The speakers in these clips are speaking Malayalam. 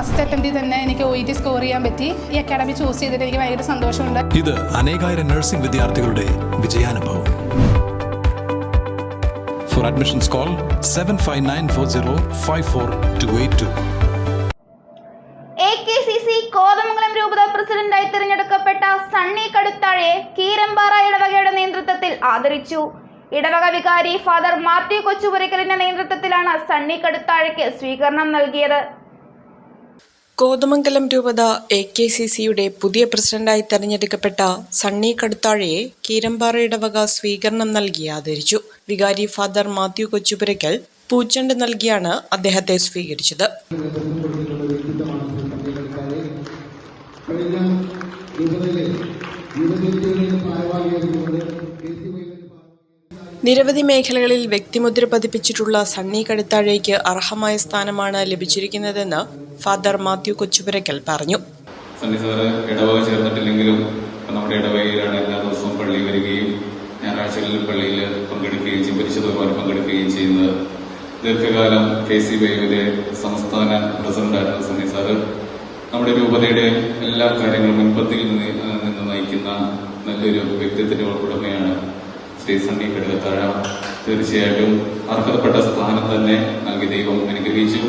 ഫസ്റ്റ് അറ്റംപ്റ്റിൽ തന്നെ എനിക്ക് ഒ ടി സ്കോർ ചെയ്യാൻ പറ്റി. ഈ അക്കാഡമി ചൂസ് ചെയ്തിട്ട് എനിക്ക് ഭയങ്കര സന്തോഷമുണ്ട്. ഇത് അനേകായിരം നഴ്സിംഗ് വിദ്യാർത്ഥികളുടെ വിജയാനുഭവം. For admissions call seven five nine four zero five four two eight two A K C C Kothamangalam രൂപത പ്രസിഡന്റായി തിരഞ്ഞെടുക്കപ്പെട്ട സണ്ണി കടുത്താഴയെ കീരമ്പാറ ഇടവകയുടെ നേതൃത്വത്തിൽ ആദരിച്ചു. ഇടവക വികാരി ഫാദർ മാത്യു കൊച്ചുപുരക്കലിന്റെ നേതൃത്വത്തിലാണ് സണ്ണി കടുത്താഴയ്ക്ക് സ്വീകരണം നൽകിയത്. കോതമംഗലം രൂപത എ കെ സി സിയുടെ പുതിയ പ്രസിഡന്റായി തെരഞ്ഞെടുക്കപ്പെട്ട സണ്ണി കടുത്താഴയെ കീരമ്പാറയുടെ വക സ്വീകരണം നൽകി ആദരിച്ചു. വികാരി ഫാദർ മാത്യു കൊച്ചുപുരയ്ക്കൽ പൂച്ചണ്ട് നൽകിയാണ് അദ്ദേഹത്തെ സ്വീകരിച്ചത്. കഴിഞ്ഞ നിരവധി മേഖലകളിൽ വ്യക്തിമുദ്ര പതിപ്പിച്ചിട്ടുള്ള സണ്ണി കടുത്താഴയ്ക്ക് അർഹമായ സ്ഥാനമാണ് ലഭിച്ചിരിക്കുന്നതെന്ന് ഫാദർ മാത്യു കൊച്ചുപുരക്കൽ പറഞ്ഞു. സണ്ണി സാറ് ഇടവക ചേർന്നിട്ടില്ലെങ്കിലും നമ്മുടെ ഇടവകയിലാണ് എല്ലാ ദിവസവും പള്ളി വരികയും ഞായറാഴ്ചകളിൽ പള്ളിയിൽ പങ്കെടുക്കുകയും ചെയ്യും പരിശുദ്ധ കുർബാന പങ്കെടുക്കുകയും ചെയ്യുന്നത്. ദീർഘകാലം കെ സി ബൈവിലെ സംസ്ഥാന പ്രസിഡന്റായിരുന്ന സണ്ണി സാറ് നമ്മുടെ രൂപതയുടെ എല്ലാ കാര്യങ്ങളും മുൻപത്തിൽ നിന്ന് നയിക്കുന്ന നല്ലൊരു വ്യക്തിത്വത്തിന്റെ ഉടമയാണ് സണ്ണി കടുകത്താഴ തീർച്ചയായിട്ടും അർഹതപ്പെട്ട സ്ഥാനം തന്നെ നൽകി ദൈവം അനുഗ്രഹിച്ചു.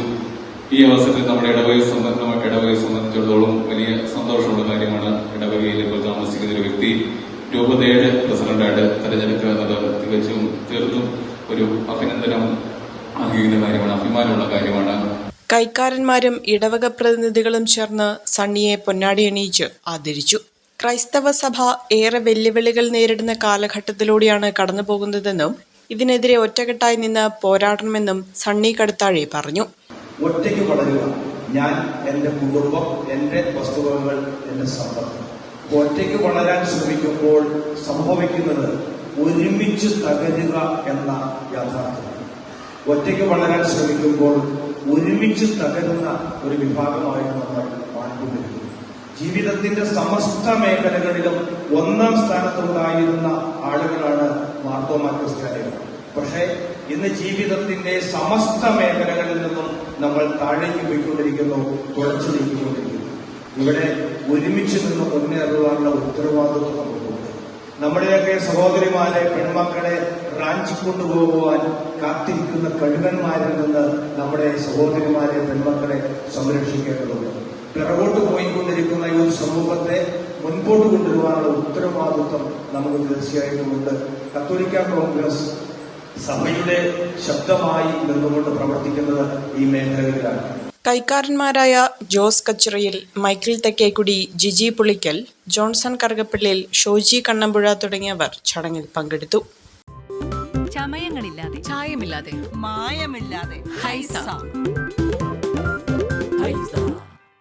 ഈ അവസരത്തിൽ നമ്മുടെ ഇടവകയെ സംബന്ധം ഇടവകയെ സംബന്ധിച്ചിടത്തോളം വലിയ സന്തോഷമുള്ള കാര്യമാണ് ഇടവകയിൽ ഇപ്പോൾ താമസിക്കുന്ന ഒരു വ്യക്തി. രൂപതയുടെ പ്രസിഡന്റായിട്ട് തെരഞ്ഞെടുക്കുക എന്നത് തികച്ചും തീർത്തും ഒരു അഭിനന്ദനം അർഹിക്കുന്ന കാര്യമാണ് അഭിമാനമുള്ള കാര്യമാണ്. കൈക്കാരന്മാരും ഇടവക പ്രതിനിധികളും ചേർന്ന് സണ്ണിയെ പൊന്നാടി അണിയിച്ച് ആദരിച്ചു. ക്രൈസ്തവ സഭ ഏറെ വെല്ലുവിളികൾ നേരിടുന്ന കാലഘട്ടത്തിലൂടെയാണ് കടന്നു പോകുന്നതെന്നും ഇതിനെതിരെ ഒറ്റക്കെട്ടായി നിന്ന് പോരാടണമെന്നും സണ്ണി കടുത്താഴി പറഞ്ഞു. ഒറ്റയ്ക്ക് വളരുക ഞാൻ എന്റെ കുടുംബം എന്റെ വസ്തുവകകൾ എന്റെ സമ്പത്ത്. ഒറ്റയ്ക്ക് വളരാൻ ശ്രമിക്കുമ്പോൾ സംഭവിക്കുന്നത് ഒരുമിച്ച് തകരുക എന്ന യാഥാർത്ഥ്യം ഒറ്റയ്ക്ക് വളരാൻ ശ്രമിക്കുമ്പോൾ ഒരുമിച്ച് തകരുന്ന ഒരു വിഭാഗമായിട്ട് നമ്മൾ മാറിക്കൊണ്ടിരിക്കുന്നു. ജീവിതത്തിന്റെ സമസ്ത മേഖലകളിലും ഒന്നാം സ്ഥാനത്തുണ്ടായിരുന്ന ആളുകളാണ് മാർത്തോമാ ക്രിസ്ത്യാനികൾ പക്ഷേ ഇന്ന് ജീവിതത്തിന്റെ സമസ്ത മേഖലകളിൽ നിന്നും നമ്മൾ താഴേക്ക് പോയിക്കൊണ്ടിരിക്കുന്നു തുളച്ചു നീക്കിക്കൊണ്ടിരിക്കുന്നു ഇവിടെ ഒരുമിച്ച് നിന്ന് മുന്നേറുവാനുള്ള ഉത്തരവാദിത്വം നമുക്കുണ്ട്. നമ്മുടെയൊക്കെ സഹോദരിമാരെ പെൺമക്കളെ റാഞ്ചിക്കൊണ്ടുപോകുവാൻ കാത്തിരിക്കുന്ന കഴുകന്മാരിൽ നിന്ന് നമ്മുടെ സഹോദരിമാരെ പെൺമക്കളെ സംരക്ഷിക്കേണ്ടതുണ്ട്. പിറകോട്ട് പോയിക്കൊണ്ടിരിക്കുന്ന ഈ ഒരു സമൂഹത്തെ മുൻപോട്ട് കൊണ്ടുവരുവാനുള്ള ഉത്തരവാദിത്വം നമുക്ക് തീർച്ചയായിട്ടും ഉണ്ട്. കത്തോലിക്ക കോൺഗ്രസ് സഭയുടെ ശബ്ദമായി നിന്നുകൊണ്ട് പ്രവർത്തിക്കുന്നത് ഈ മേഖലകളിലാണ്. കൈക്കാരന്മാരായ ജോസ് കച്ചിറയിൽ മൈക്കിൾ തെക്കേക്കുടി ജിജി പുളിക്കൽ ജോൺസൺ കറുകപ്പള്ളിയിൽ ഷോജി കണ്ണമ്പുഴ തുടങ്ങിയവർ ചടങ്ങിൽ പങ്കെടുത്തു. ചമയങ്ങളില്ലാതെ ചായമില്ലാതെ മായമില്ലാതെ ഹൈസ. ഹൈസ.